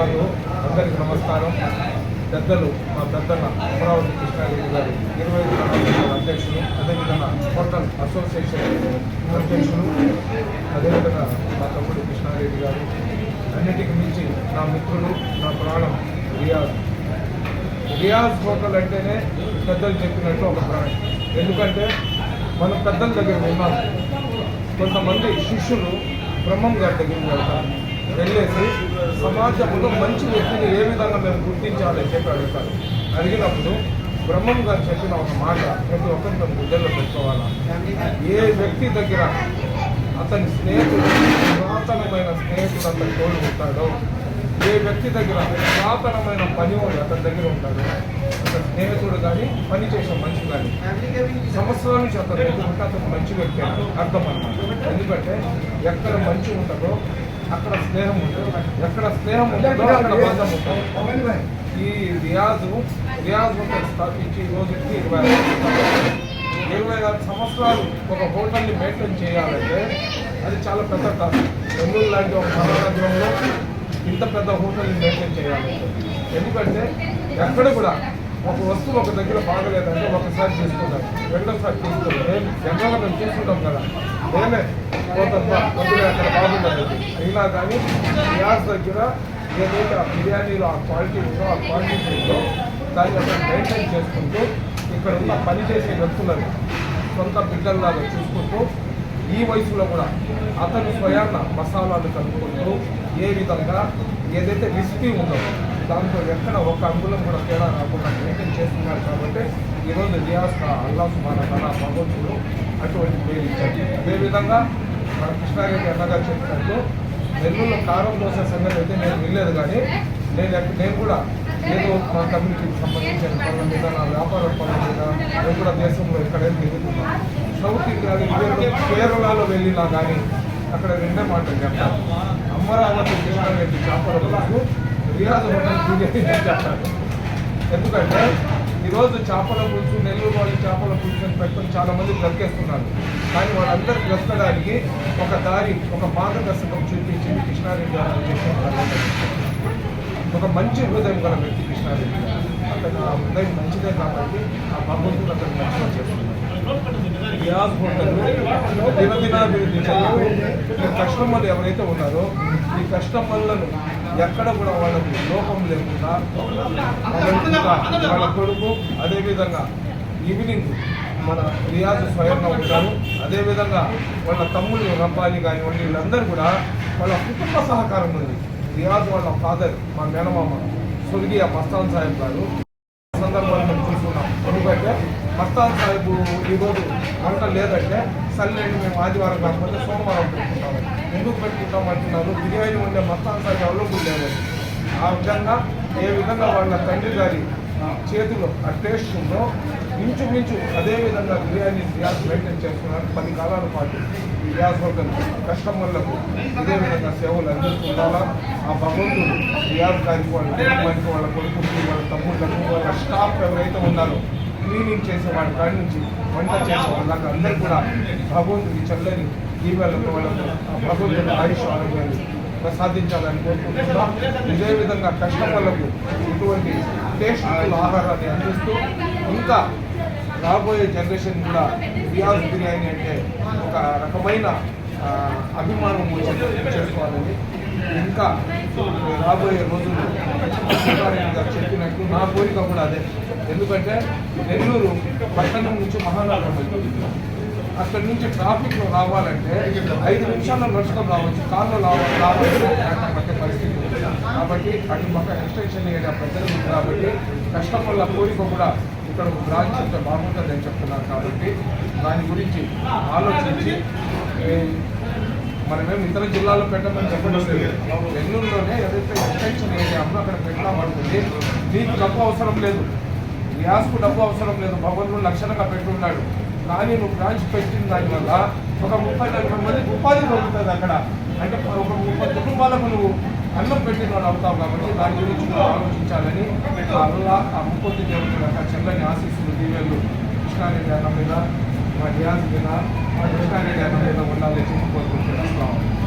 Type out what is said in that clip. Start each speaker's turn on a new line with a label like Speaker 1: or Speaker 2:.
Speaker 1: Hello అందరికీ నమస్కారం. పెద్దలు మా పెద్దన్న అమరావతి కృష్ణారెడ్డి గారు ఇరవై అధ్యక్షులు అదేవిధంగా హోటల్ అసోసియేషన్ అధ్యక్షులు అదేవిధంగా మా తమ్ముడు కృష్ణారెడ్డి గారు. అన్నిటికి మించి నా మిత్రులు నా ప్రాణం రియాజ్. రియాజ్ హోటల్ అంటేనే పెద్దలు చెప్పినట్టు ఒక ప్రాణం. ఎందుకంటే మనం పెద్దల దగ్గర ఉన్నాం. కొంతమంది శిష్యులు బ్రహ్మం గారి దగ్గరికి వెళ్తారు. వెళ్ళేసి సమాజంలో మంచి వ్యక్తిని ఏ విధంగా మేము గుర్తించాలని చెప్పి అడుగుతారు. అడిగినప్పుడు బ్రహ్మం గారు చెప్పిన ఒక మాట ప్రతి ఒక్కరు మేము గుడ్డల్లో పెట్టుకోవాలా? ఏ వ్యక్తి దగ్గర అతని స్నేహితుడు పురాతనమైన స్నేహితుడు అతని తోడు ఉంటాడో ఏ వ్యక్తి దగ్గర పురాతనమైన పని అతని దగ్గర ఉంటాడు అతని స్నేహితుడు కానీ పని చేసే మనిషి కానీ సంవత్సరాల నుంచి అతను ఉంటే అతను మంచి వ్యక్తి అర్థం అన్నమాట. ఎందుకంటే ఎక్కడ మంచి ఉంటుందో అక్కడ స్నేహం ఉంటుంది ఎక్కడ స్నేహం ఉంటుందో అక్కడ బంధం ఉంటుంది. ఈ రియాజు రియాజ్ హోటల్ స్థాపించి ఈ రోజుకి ఇరవై. ఇరవై ఆరు సంవత్సరాలు ఒక హోటల్ని మెయింటైన్ చేయాలంటే అది చాలా పెద్ద టాస్క్ బెంగళూరు లాంటి ఒక మహానగరంలో ఇంత పెద్ద హోటల్ని మెయింటైన్ చేయాలి ఎందుకంటే ఎక్కడ కూడా ఒక వస్తువు ఒక దగ్గర బాగలేదంటే ఒకసారి తీసుకుంటాం రెండోసారి తీసుకుంటాం నేను జనరల్గా మేము చూసుకుంటాం కదా. మేమే పోతాం బా, అక్కడ బాగుండదు. అయినా కానీ గ్యాస్ దగ్గర ఏదైతే ఆ బిర్యానీలో ఆ క్వాలిటీ ఉందో ఆ క్వాంటిటీ ఉందో దాన్ని అక్కడ మెయింటైన్ చేసుకుంటూ ఇక్కడ ఉన్న పని చేసే వ్యక్తులను సొంత బిడ్డల్లాగా చూసుకుంటూ ఈ వయసులో కూడా అతను స్వయాన్న మసాలాలు కలుపుకుంటూ ఏ విధంగా ఏదైతే రెసిపీ ఉందో దాంతో ఎక్కడ ఒక అంగుళం కూడా తేడా రాకుండా మెయింటైన్ చేస్తున్నారు కాబట్టి ఈరోజు రియాజ్ అల్లా సుమాన తన భగవంతుడు అటువంటి పేరు ఇచ్చాడు అదేవిధంగా మన కృష్ణారెడ్డి అన్నగారు చెప్పినట్టు నెల్లూరులో కారం దోశ సంగతి అయితే నేను వినలేదు కానీ నేను నేను కూడా ఏదో మా కమ్యూనిటీకి సంబంధించిన పనుల మీద నా వ్యాపార పనుల మీద నేను కూడా దేశంలో ఎక్కడైనా తిరుగుతున్నాను. సౌత్ ఇండియాలో ఇండియాలో కేరళలో వెళ్ళినా కానీ అక్కడ రెండే మాటలు చెప్తాను అమరావతి కృష్ణారెడ్డి చేపల పులుసు హోటల్ ఎందుకంటే ఈరోజు చేపల పులుసు నెల్లూరు వాళ్ళు చేపల పులుసు అని పెట్టుకొని చాలా మంది బ్రతికేస్తున్నారు. కానీ వాళ్ళందరూ బ్రతకడానికి ఒక దారి ఒక మార్గదర్శకం చూపించింది కృష్ణారెడ్డి గారు ఒక మంచి హృదయం గల వ్యక్తి కృష్ణారెడ్డి గారు. అతను ఆ హృదయం మంచిదే కాబట్టి ఆ భగవంతుడు అతను మంచిగా చేస్తున్నాడు గ్యాస్ హోటల్ దినదినాభివృద్ధి చెందుతూ ఈ కస్టమర్లు ఎవరైతే ఉన్నారో ఈ కస్టమర్లను ఎక్కడ కూడా వాళ్ళకు లోపం లేకుండా వాళ్ళ వాళ్ళ కొడుకు అదేవిధంగా ఈవినింగ్ మన రియాజ్ స్వయంగా ఉంటారు. అదేవిధంగా వాళ్ళ తమ్ముళ్ళు రబ్బాని కానివ్వండి వీళ్ళందరూ కూడా వాళ్ళ కుటుంబ సహకారం ఉంది. రియాజ్ వాళ్ళ ఫాదర్ మా మేనమామ స్వర్గీయ మస్తాన్ సాహెబ్ గారు. సందర్భాన్ని చూసుకున్నాం చూస్తున్నాం. ఎందుకంటే మస్తాన్ సాహెబ్ ఈరోజు వంట లేదంటే సర్లేండి మేము ఆదివారం కాకపోతే సోమవారం పెట్టుకుంటాము ఎందుకు పెట్టుకుంటామంటున్నారు బిర్యానీ ఉండే మొత్తం సాహిబ్ అవైలబుల్ లేదు ఆ విధంగా ఏ విధంగా వాళ్ళ తండ్రి గారి చేతిలో ఆ టేస్ట్ ఉందో ఇంచుమించు అదే విధంగా బిర్యానీ గ్యాస్ మెయింటైన్ చేస్తున్నారు. పది కాలాల పాటు ఈ గ్యాస్ హోటల్ కస్టమర్లకు ఇదే విధంగా సేవలు అందిస్తుండాలా ఆ భగవంతుడు గ్యాస్ గారికి వాళ్ళ కుటుంబానికి వాళ్ళ కొడుకుకి వాళ్ళ తమ్ముళ్ళకు వాళ్ళ స్టాఫ్ ఎవరైతే ఉన్నారో క్లీనింగ్ చేసే వాళ్ళ కాడి నుంచి వంట చేసే వాళ్ళకి అందరూ కూడా భగవంతుడి చల్లని దీపాలకు వాళ్ళకు ప్రభుత్వం ఆయుష్ ఆరోగ్యాన్ని ప్రసాదించాలని కోరుకుంటున్నాం. ఇదే విధంగా కష్టపడలకు ఇటువంటి టేస్ట్ ఆహారాన్ని అందిస్తూ ఇంకా రాబోయే జనరేషన్ కూడా రియాజ్ బిర్యానీ అంటే ఒక రకమైన అభిమానం చేసుకోవాలని ఇంకా రాబోయే రోజుల్లో చెప్పినట్టు నా కోరిక కూడా అదే. ఎందుకంటే నెల్లూరు పట్టణం నుంచి మహానగరం వెళ్తుంది అక్కడి నుంచి ట్రాఫిక్లో రావాలంటే ఐదు నిమిషాల్లో నడుచుకొని రావచ్చు. కార్లో రావాలి. రావాలంటే అక్కడ పట్టే పరిస్థితి కాబట్టి అటు పక్క ఎక్స్టెన్షన్ ఏరియా పెద్దలు ఉంది కాబట్టి కస్టమర్ల కోరిక కూడా ఇక్కడ ఒక బ్రాంచ్ ఉంటే బాగుంటుందని చెప్తున్నారు కాబట్టి దాని గురించి ఆలోచించి ఏ, మనమేం ఇతర జిల్లాలో పెట్టమని చెప్పడం లేదు. బెంగళూరులోనే ఏదైతే ఎక్స్టెన్షన్ ఏరియా ఉందో అక్కడ పెట్టామనుకుంది దీనికి డబ్బు అవసరం లేదు. గ్యాస్కు డబ్బు అవసరం లేదు. భగవంతుడు లక్షణంగా పెట్టున్నాడు. కానీ నువ్వు బ్రాంచ్ పెట్టిన దానివల్ల ఒక ముప్పై నలభై మందికి ఉపాధి దొరుకుతుంది అక్కడ. అంటే ఒక ముప్పై కుటుంబాలకు నువ్వు అన్నం పెట్టిన వాళ్ళు అవుతావు కాబట్టి దాని గురించి నువ్వు ఆలోచించాలని ఆ అల్లా ఆ ముప్పొద్దు దేవుడు యొక్క చెల్లని ఆశీస్సులు దీవెళ్ళు కృష్ణారెడ్డి అన్న మీద మా రియాజ్ మీద మా కృష్ణారెడ్డి అన్న మీద ఉండాలని చెప్పి